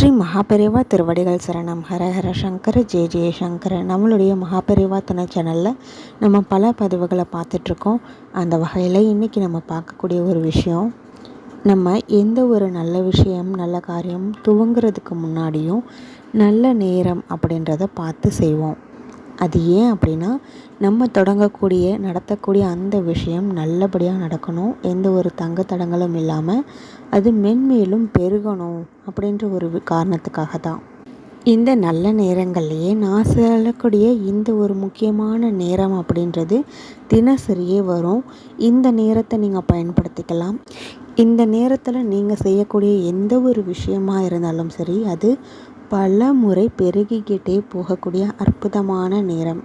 ஸ்ரீ மகாபெரிவா திருவடிகள் சரணம். ஹரஹர சங்கர ஜெய ஜெயசங்கர நம்மளுடைய மகாபெரிவா துணை சேனலில் நம்ம பல பதிவுகளை பார்த்துட்ருக்கோம். அந்த வகையில் இன்றைக்கி நம்ம பார்க்கக்கூடிய ஒரு விஷயம் நம்ம எந்த ஒரு நல்ல விஷயம் நல்ல காரியம் துவங்குறதுக்கு முன்னாடியும் நல்ல நேரம் அப்படின்றத பார்த்து செய்வோம். அது ஏன் அப்படின்னா நம்ம தொடங்கக்கூடிய நடத்தக்கூடிய அந்த விஷயம் நல்லபடியாக நடக்கணும். எந்த ஒரு தங்க தடங்களும் இல்லாமல் அது மென்மேலும் பெருகணும் அப்படின்ற ஒரு காரணத்துக்காக தான் இந்த நல்ல நேரங்கள்லையே நான் சொல்லக்கூடிய இந்த ஒரு முக்கியமான நேரம் அப்படின்றது தினசரியே வரும். இந்த நேரத்தை நீங்கள் பயன்படுத்திக்கலாம். இந்த நேரத்தில் நீங்கள் செய்யக்கூடிய எந்த ஒரு விஷயமாக இருந்தாலும் சரி அது பல முறை பெருகிக்கிட்டே போகக்கூடிய அற்புதமான நேரம்.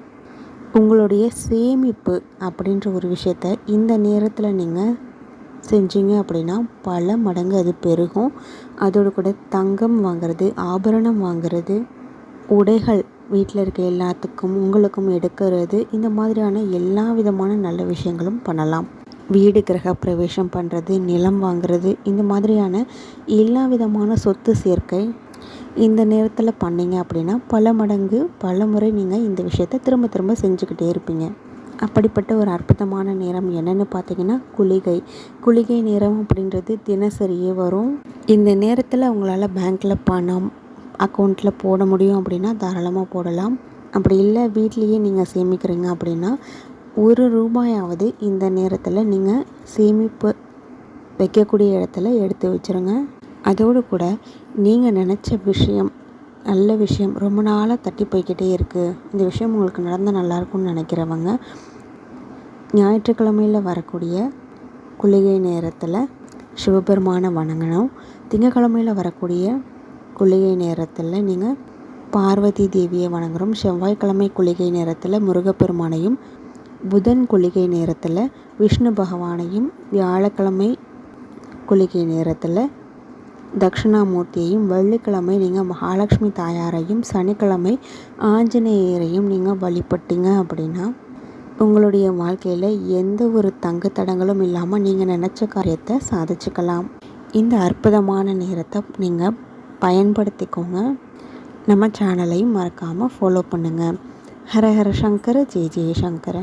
உங்களுடைய சேமிப்பு அப்படின்ற ஒரு விஷயத்த இந்த நேரத்தில் நீங்கள் செஞ்சீங்க அப்படின்னா பல மடங்கு அது பெருகும். அதோடு கூட தங்கம் வாங்கிறது ஆபரணம் வாங்கிறது உடைகள் வீட்டில் இருக்க எல்லாத்துக்கும் உங்களுக்கும் எடுக்கிறது இந்த மாதிரியான எல்லா விதமான நல்ல விஷயங்களும் பண்ணலாம். வீடு கிரக பிரவேசம் பண்ணுறது நிலம் வாங்குறது இந்த மாதிரியான எல்லா விதமான சொத்து சேர்க்கை இந்த நேரத்தில் பண்ணிங்க அப்படின்னா பல மடங்கு பல முறை நீங்கள் இந்த விஷயத்தை திரும்ப திரும்ப செஞ்சுக்கிட்டே இருப்பீங்க. அப்படிப்பட்ட ஒரு அற்புதமான நேரம் என்னென்னு பார்த்தீங்கன்னா குளிகை. குளிகை நேரம் அப்படின்றது தினசரியே வரும். இந்த நேரத்தில் உங்களால் பேங்க்கில் பணம் அக்கௌண்ட்டில் போட முடியும் அப்படின்னா தாராளமாக போடலாம். அப்படி இல்லை வீட்லேயே நீங்கள் சேமிக்கிறீங்க அப்படின்னா ஒரு ரூபாயாவது இந்த நேரத்தில் நீங்கள் சேமிப்பு வைக்கக்கூடிய இடத்துல எடுத்து வச்சுருங்க. அதோடு கூட நீங்கள் நினச்ச விஷயம் நல்ல விஷயம் ரொம்ப நாளாக தட்டி போய்கிட்டே இருக்குது இந்த விஷயம் உங்களுக்கு நடந்தால் நல்லாயிருக்கும்னு நினைக்கிறவங்க ஞாயிற்றுக்கிழமையில் வரக்கூடிய குளிகை நேரத்தில் சிவபெருமானை வணங்கணும். திங்கக்கிழமையில் வரக்கூடிய குளிகை நேரத்தில் நீங்கள் பார்வதி தேவியை வணங்குறோம் செவ்வாய்க்கிழமை குளிகை நேரத்தில் முருகப்பெருமானையும் புதன் குளிகை நேரத்தில் விஷ்ணு பகவானையும் வியாழக்கிழமை குளிகை நேரத்தில் தட்சிணாமூர்த்தியையும் வெள்ளிக்கிழமை நீங்கள் மகாலட்சுமி தாயாரையும் சனிக்கிழமை ஆஞ்சநேயரையும் நீங்கள் வழிபட்டீங்க அப்படின்னா உங்களுடைய வாழ்க்கையில் எந்த ஒரு தங்கு தடங்களும் இல்லாமல் நீங்கள் நினச்ச காரியத்தை சாதிச்சுக்கலாம். இந்த அற்புதமான நேரத்தை நீங்கள் பயன்படுத்திக்கோங்க. நம்ம சேனலையும் மறக்காமல் ஃபாலோ பண்ணுங்கள் ஹர ஹர சங்கர ஜெய ஜெய சங்கர.